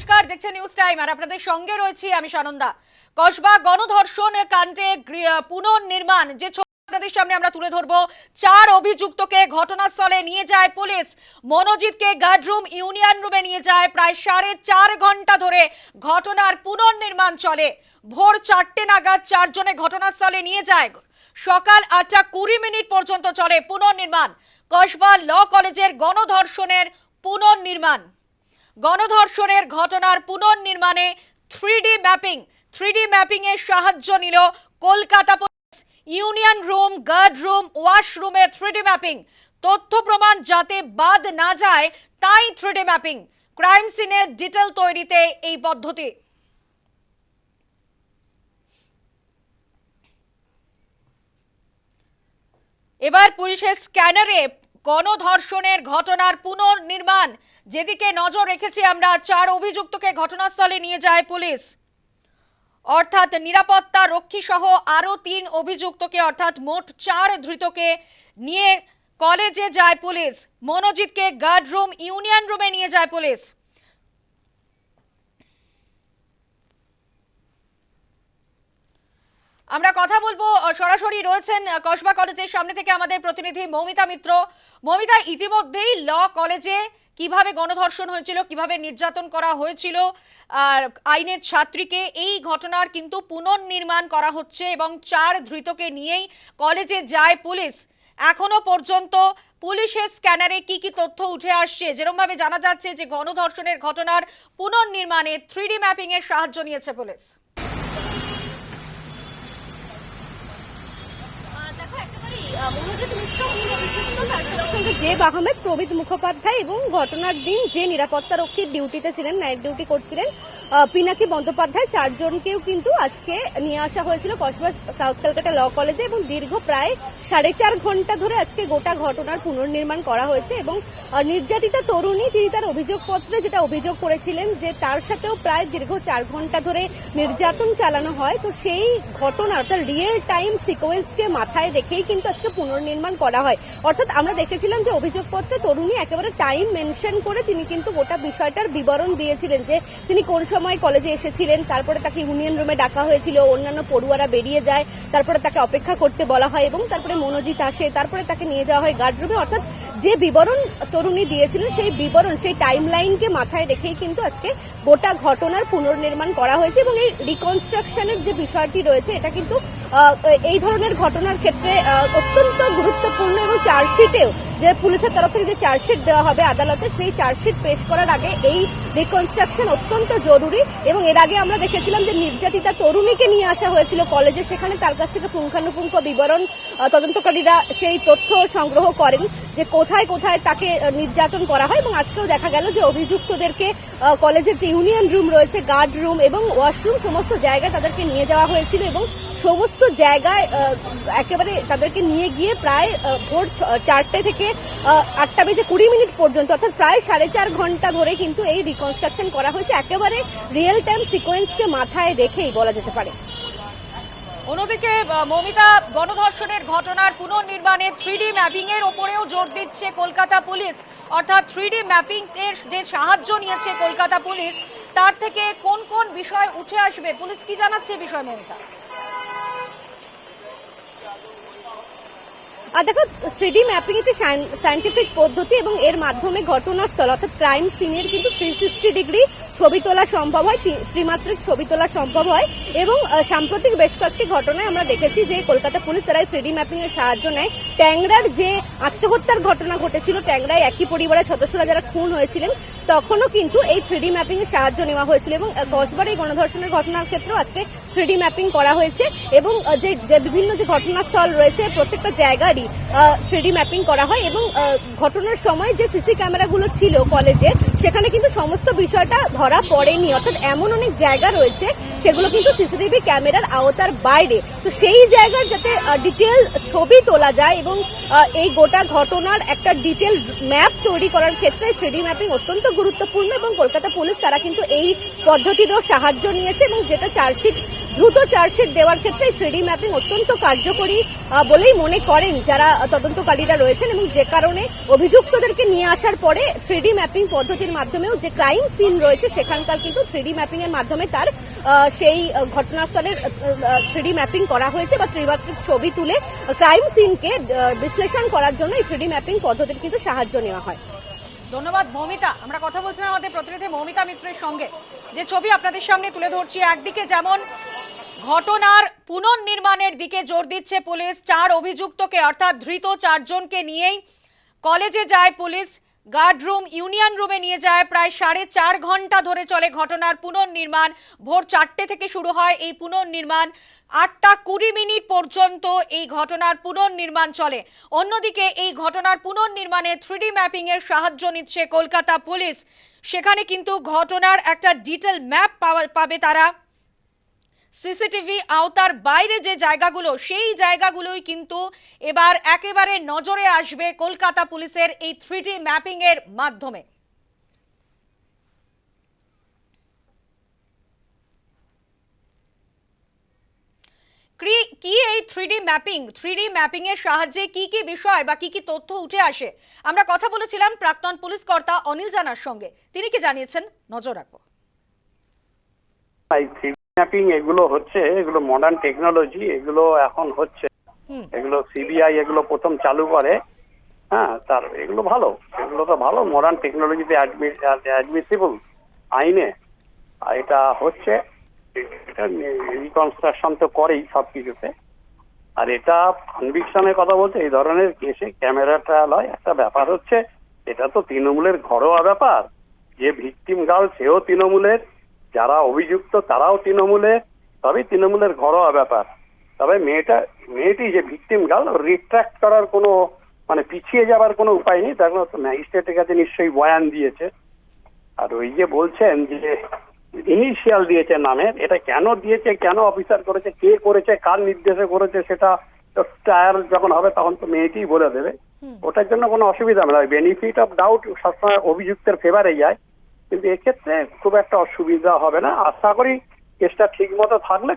নমস্কার দেখছেন news time আর আপনাদের সঙ্গে রয়েছি আমি সানন্দা। কসবা গণধর্ষণ কাণ্ডে পুনর্নির্মাণ, যে আপনাদের সামনে আমরা তুলে ধরবো, চার অভিযুক্তকে ঘটনাস্থলে নিয়ে যায় পুলিশ। মনোজিৎকে গার্ডরুম ইউনিয়ন রুমে নিয়ে যায়, প্রায় সাড়ে চার ঘণ্টা ধরে ঘটনার পুনর্নির্মাণ চলে। ভোর চারটে নাগাদ চারজনে ঘটনাস্থলে নিয়ে যায়। সকাল আটটা কুড়ি মিনিট পর্যন্ত চলে পুনর্নির্মাণ। কসবা ল কলেজের গণধর্ষণের পুনর্নির্মাণ। গণধর্ষণের ঘটনার পুনর্নির্মাণে three D mapping three D mapping এর সাহায্য নিল Kolkata police. Union room, guard room, ওয়াশরুমে থ্রি ডি ম্যাপিং। তথ্য প্রমাণ যাতে বাদ না যায়, তাই থ্রি ডি ম্যাপিং। ক্রাইম সিনের ডিটেল তৈরিতে এই পদ্ধতি। এবার পুলিশের স্ক্যানারে গণধর্ষণের ঘটনার পুনর্নির্মাণ। যেদিকে নজর রেখেছি আমরা, চার অভিযুক্তকে ঘটনাস্থলে নিয়ে যায় পুলিশ। অর্থাৎ নিরাপত্তা রক্ষী সহ আরও তিন অভিযুক্তকে, অর্থাৎ মোট চার ধৃতকে নিয়ে কলেজে যায় পুলিশ। মনোজিৎকে গার্ড রুম, ইউনিয়ন রুমে নিয়ে যায় পুলিশ। আমরা কথা বলব সরাসরি রয়েছেন কসবা কলেজের সামনে থেকে আমাদের প্রতিনিধি মৌমিতা মিত্র। মৌমিতা, ইতিমধ্যেই ল কলেজে কীভাবে গণধর্ষণ হয়েছিল, কীভাবে নির্যাতন করা হয়েছিল, আর আইনের ছাত্রীকে এই ঘটনার কিন্তু পুনর্নির্মাণ করা হচ্ছে এবং চার ধৃতকে নিয়েই কলেজে যায় পুলিশ। এখনও পর্যন্ত পুলিশের স্ক্যানারে কি কি তথ্য উঠে আসছে যেরকমভাবে জানা যাচ্ছে যে গণধর্ষণের ঘটনার পুনর্নির্মাণে থ্রি ডি ম্যাপিং এর সাহায্য নিয়েছে পুলিশ দেখো একেবারেই আহ, মনোজিৎ মিশ্র মূল অভিযুক্ত তার সঙ্গে জেব আহমেদ প্রমিত মুখোপাধ্যায় এবং ঘটনার দিন যে নিরাপত্তা রক্ষীর ডিউটিতে ছিলেন নাইট ডিউটি করছিলেন পিনাকি বন্দ্যোপাধ্যায়, চারজনকেও কিন্তু আজকে নিয়ে আসা হয়েছিল কসবা সাউথ ক্যালকাটা ল কলেজে এবং দীর্ঘ প্রায় সাড়ে চার ঘণ্টা ধরে আজকে গোটা ঘটনার পুনর্নির্মাণ করা হয়েছে এবং নির্যাতিতা তরুণী তিনি তার অভিযোগপত্রে যেটা অভিযোগ করেছিলেন যে তার সাথেও প্রায় দীর্ঘ চার ঘণ্টা ধরে নির্যাতন চালানো হয়। তো সেই ঘটনা অর্থাৎ রিয়েল টাইম সিকোয়েন্সকে মাথায় রেখেই কিন্তু আজকে পুনর্নির্মাণ করা হয়। অর্থাৎ আমরা দেখেছিলাম যে অভিযোগপত্রে তরুণী একেবারে টাইম মেনশন করে তিনি কিন্তু গোটা বিষয়টার বিবরণ দিয়েছিলেন যে তিনি কোন সময় কলেজে এসেছিলেন, তারপরে তাকে ইউনিয়ন রুমে ডাকা হয়েছিল, অন্যান্য পড়ুয়ারা বেরিয়ে যায়, তারপরে তাকে অপেক্ষা করতে বলা হয় এবং তারপরে মনোজিৎ আসে, তারপরে তাকে নিয়ে যাওয়া হয় গার্ড রুমে অর্থাৎ যে বিবরণ তরুণী দিয়েছিলেন সেই বিবরণ, সেই টাইম লাইনকে মাথায় রেখেই কিন্তু আজকে গোটা ঘটনার পুনর্নির্মাণ করা হয়েছে এবং এই রিকনস্ট্রাকশনের যে বিষয়টি রয়েছে, এটা কিন্তু এই ধরনের ঘটনার ক্ষেত্রে অত্যন্ত গুরুত্বপূর্ণ এবং চার্জশিটেও যে পুলিশের তরফ থেকে যে চার্জশিট দেওয়া হবে আদালতে, সেই চার্জশিট পেশ করার আগে এই রিকনস্ট্রাকশন অত্যন্ত জরুরি এবং এর আগে আমরা দেখেছিলাম যে নির্যাতিতা তরুণীকে নিয়ে আসা হয়েছিল কলেজে। সেখানে তার কাছ থেকে পুঙ্খানুপুঙ্খ বিবরণ তদন্তকারীরা সেই তথ্য সংগ্রহ করেন যে কোথায় কোথায় তাকে নির্যাতন করা হয় এবং আজকেও দেখা গেল যে অভিযুক্তদেরকে কলেজের যে ইউনিয়ন রুম রয়েছে, গার্ড রুম এবং ওয়াশরুম, সমস্ত জায়গায় তাদেরকে নিয়ে যাওয়া হয়েছিল এবং সমস্ত জায়গায় একেবারে তাদেরকে নিয়ে গিয়ে প্রায় ভোর চারটে থেকে আটটা বেজে কুড়ি মিনিট পর্যন্ত, অর্থাৎ প্রায় সাড়ে চার ঘণ্টা ধরে কিন্তু এই রিকনস্ট্রাকশন করা হয়েছে, একেবারে রিয়েল টাইম সিকোয়েন্সকে মাথায় রেখেই বলা যেতে পারে। অন্যদিকে মমিতা, গণধর্ষণের ঘটনার পুনর্নির্মাণে থ্রি ডি ম্যাপিং এর ওপরেও জোর দিচ্ছে কলকাতা পুলিশ। অর্থাৎ থ্রি ডি ম্যাপিং এর যে সাহায্য নিয়েছে কলকাতা পুলিশ, তার থেকে কোন কোন বিষয় উঠে আসবে, পুলিশ কি জানাচ্ছে বিষয় মমিতা? আর দেখো থ্রিডি ম্যাপিং একটি সায়েন্টিফিক পদ্ধতি এবং এর মাধ্যমে ঘটনাস্থল, অর্থাৎ ক্রাইম সিনের কিন্তু থ্রি সিক্সটি ডিগ্রি ছবি তোলা সম্ভব হয় ত্রিমাত্রিক ছবি তোলা সম্ভব হয় এবং সাম্প্রতিক বেশ কয়েকটি ঘটনায় আমরা দেখেছি যে কলকাতা পুলিশ তারা থ্রিডি ম্যাপিং এর সাহায্য নেয়। ট্যাংরার যে আত্মহত্যার ঘটনা ঘটেছিল, ট্যাংরায় একই পরিবারের সদস্যরা যারা খুন হয়েছিলেন, তখনও কিন্তু এই থ্রিডি ম্যাপিং এর সাহায্য নেওয়া হয়েছিল এবং কসবার এই গণধর্ষণের ঘটনার ক্ষেত্রেও আজকে থ্রিডি ম্যাপিং করা হয়েছে এবং যে যে বিভিন্ন যে ঘটনাস্থল রয়েছে, প্রত্যেকটা জায়গারই থ্রিডি ম্যাপিং করা হয় এবং ঘটনার সময় যে সিসি ক্যামেরাগুলো ছিল কলেজের সেখানে কিন্তু সমস্ত বিষয়টা ধরা পড়েনি। অর্থাৎ এমন অনেক জায়গা রয়েছে, সেগুলো কিন্তু সিসিটিভি ক্যামেরার আওতার বাইরে। তো সেই জায়গার যাতে ডিটেল ছবি তোলা যায় এবং এই গোটা ঘটনার একটা ডিটেল ম্যাপ তৈরি করার ক্ষেত্রে থ্রিডি ম্যাপিং অত্যন্ত গুরুত্বপূর্ণ এবং কলকাতা পুলিশ তারা কিন্তু এই পদ্ধতিরও সাহায্য নিয়েছে এবং যেটা চার্জশিট দ্রুত চার্জশিট দেওয়ার ক্ষেত্রে থ্রিডি ম্যাপিং অত্যন্ত কার্যকরী বলেই মনে করেন যারা তদন্তকারীরা রয়েছেন এবং যে কারণে অভিযুক্তদেরকে নিয়ে আসার পরে থ্রিডি ম্যাপিং পদ্ধতির মাধ্যমেও যে ক্রাইম সিন রয়েছে, সেখানকার কিন্তু থ্রিডি ম্যাপিং এর মাধ্যমে তার সেই ঘটনাস্থলের থ্রিডি ম্যাপিং করা হয়েছে বা ত্রিমাত্রিক ছবি তুলে ক্রাইম সিনকে বিশ্লেষণ করার জন্য এই থ্রিডি ম্যাপিং পদ্ধতির কিন্তু সাহায্য নেওয়া হয়। ধন্যবাদ, মৌমিতা। আমরা কথা বলছিলাম আমাদের প্রতিনিধি মৌমিতা মিত্রের সঙ্গে। যে ছবি আপনাদের সামনে তুলে ধরছি, একদিকে যেমন ঘটনার পুনর্নির্মাণের দিকে জোর দিচ্ছে পুলিশ। চার অভিযুক্তকে অর্থাৎ ধৃত চারজনকে নিয়েই কলেজে যায় পুলিশ। গার্ড রুম, ইউনিয়ন রুমে নিয়ে যায়। প্রায় সাড়ে চার ঘণ্টা ধরে চলে ঘটনার পুনর্নির্মাণ। ভোর চারটে থেকে শুরু হয় এই পুনর্নির্মাণ। আটটা কুড়ি মিনিট পর্যন্ত এই ঘটনার পুনর্নির্মাণ চলে। অন্যদিকে এই ঘটনার পুনর্নির্মাণে থ্রিডি ম্যাপিং এর সাহায্য নিচ্ছে কলকাতা পুলিশ। সেখানে কিন্তু ঘটনার একটা ডিটেল ম্যাপ পাবে তারা। সিসিটিভি আওতার বাইরে যে জায়গাগুলো, সেই জায়গাগুলোই কিন্তু এবার একেবারে নজরে আসবে কলকাতা পুলিশের এই থ্রিডি ম্যাপিং এর মাধ্যমে। কি এই থ্রিডি ম্যাপিং? থ্রিডি ম্যাপিং এর সাহায্যে কি কি বিষয় বা কি কি তথ্য উঠে আসে? আমরা কথা বলেছিলাম প্রাক্তন পুলিশ কর্তা অনিল জানার সঙ্গে। তিনি কি জানিয়েছেন? নজর রাখব। ম্যাপিং এগুলো হচ্ছে এগুলো মডার্ন টেকনোলজি এগুলো এখন হচ্ছে। এগুলো সিবিআই এগুলো প্রথম চালু করে। হ্যাঁ তার এগুলো ভালো এগুলো তো ভালো মডার্ন টেকনোলজিতে অ্যাডমিসিবল আইনে। এটা হচ্ছে রিকনস্ট্রাকশন তো করেই সব কিছুতে আর এটা কনভিকশনের কথা বলতে এই ধরনের কেসে ক্যামেরা ট্রায়াল হয় একটা ব্যাপার হচ্ছে এটা তো তৃণমূলের ঘরোয়া ব্যাপার। যে ভিকটিম গার্ল সেও তৃণমূলের। যারা অভিযুক্ত তারাও তৃণমূলের তবে তৃণমূলের ঘরোয়া ব্যাপার। তবে মেয়েটা মেয়েটি যে ভিকটিম গার্ল রিট্রাক্ট করার কোনো মানে পিছিয়ে যাবার কোনো উপায় নেই তার তো ম্যাজিস্ট্রেটের কাছে নিশ্চয়ই বয়ান দিয়েছে। আর ওই যে বলছেন যে ইনিশিয়াল দিয়েছে নামের এটা কেন দিয়েছে কেন অফিসার করেছে কে করেছে কার নির্দেশে করেছে সেটা ট্রায়াল যখন হবে তখন তো মেয়েটিই বলে দেবে। ওটার জন্য কোনো অসুবিধা হবে না। বেনিফিট অফ ডাউট সবসময় অভিযুক্তের ফেভারে যায়। কিন্তু এক্ষেত্রে খুব একটা অসুবিধা হবে না। আশা করি কেসটা ঠিক মতো থাকলে